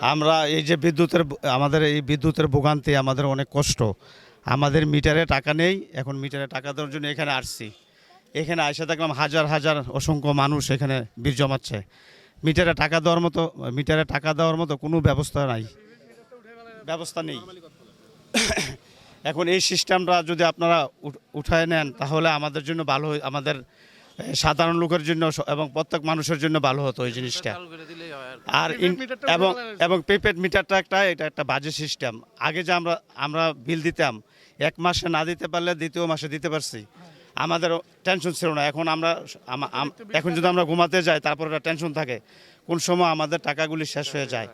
আমরা এই যে বিদ্যুতের আমাদের এই বিদ্যুতের ভোগান্তি আমাদের অনেক কষ্ট। আমাদের মিটারে টাকা নেই, এখন মিটারে টাকা দেওয়ার জন্য এখানে আসছি। এখানে আইসা দেখলাম হাজার হাজার অসংখ্য মানুষ এখানে বীর জমাচ্ছে। মিটারে টাকা দেওয়ার মতো, মিটারে টাকা দেওয়ার মতো কোনো ব্যবস্থা নাই। ব্যবস্থা নেই। এখন এই সিস্টেমটা যদি আপনারা উঠায় নেন, তাহলে আমাদের জন্য ভালো আমাদের সাধারণ লোকের জন্য এবং প্রত্যেক মানুষের জন্য ভালো হতো এই জিনিসটা। আর এবং এবং প্রিপেড মিটারটা একটা এটা একটা বাজে সিস্টেম আগে যে আমরা আমরা বিল দিতাম এক মাসে না দিতে পারলে দ্বিতীয় মাসে দিতে পারছি। আমাদের টেনশন ছিল না। এখন আমরা আম- আম- এখন যদি আমরা ঘুমাতে যাই তারপর একটা টেনশন থাকে। কোন সময় আমাদের টাকাগুলি শেষ হয়ে যায়।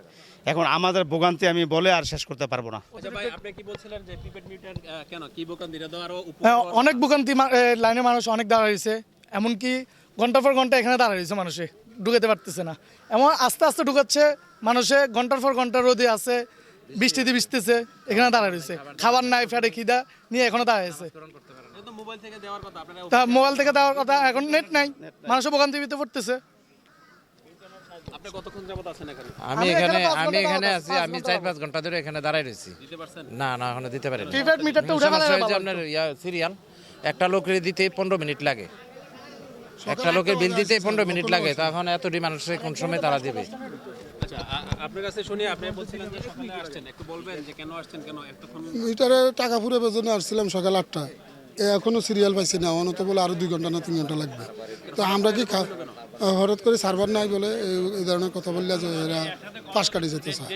এখন আমাদের ভোগান্তি আমি বলে আর শেষ করতে পারব না। আচ্ছা ভাই আপনি কি বলছিলেন যে প্রিপেড মিটার কেন? কি বোকান দিলে তো আরও হ্যাঁ, অনেক ভোগান্তি লাইনে মানুষ অনেক দাঁড়াইছে। এমনকি ঘণ্টার পর ঘণ্টা এখানে দাঁড়াইছে মানুষে ঢুকাতে পারতেছে না। এমন আস্তে আস্তে ঢুকাচ্ছে মানুষে ঘণ্টার পর ঘণ্টা রোদে আছে বৃষ্টিতে বৃষ্টিছে এখানে দাঁড়ায় রয়েছে। খাবার নাই ফ্যাটে খিদা নিয়ে এখনও দাঁড়াইছে এটা মোবাইল থেকে দেওয়ার কথা তা মোবাইল থেকে দেওয়ার কথা এখন নেট নাই মানুষের ভোগান্তি ভিতরে পড়তেছে আপনি কতক্ষণ যাবত আছেন এখানে আমি আমি এখানে এখানে আমি এখানে আছি আমি চার পাঁচ ঘণ্টা ধরে এখানে দাঁড়াই রয়েছি। না না এখনও দিতে পারিনি। প্রিপেড মিটারটা উঠে সমস্যা ফেলাইলে হয়েছে ভালো আপনার সিরিয়াল একটা লোকের দিতে পনেরো মিনিট লাগে। একটা লোকের বিল দিতে পনেরো মিনিট লাগে তখন এতটি মানুষের কোন সময় তারা দেবে? আচ্ছা আ- আ- আপনার কাছে শুনি আপনি বলছিলেন যে সকালে আসছেন একটু বলবেন যে কেন আসছেন কেন এতক্ষণ? মিটারে টাকা ফুরাবার জন্য আসছিলাম সকাল আটটায় এ এখনও সিরিয়াল পাইছি না অনত বলে আরও দুই ঘণ্টা না তিন ঘণ্টা লাগবে। তো আমরা কি হঠাৎ করে সার্ভার নাই বলে এই- এই ধরনের কথা বললে যে এরা পাশ কাটি যেতে চায়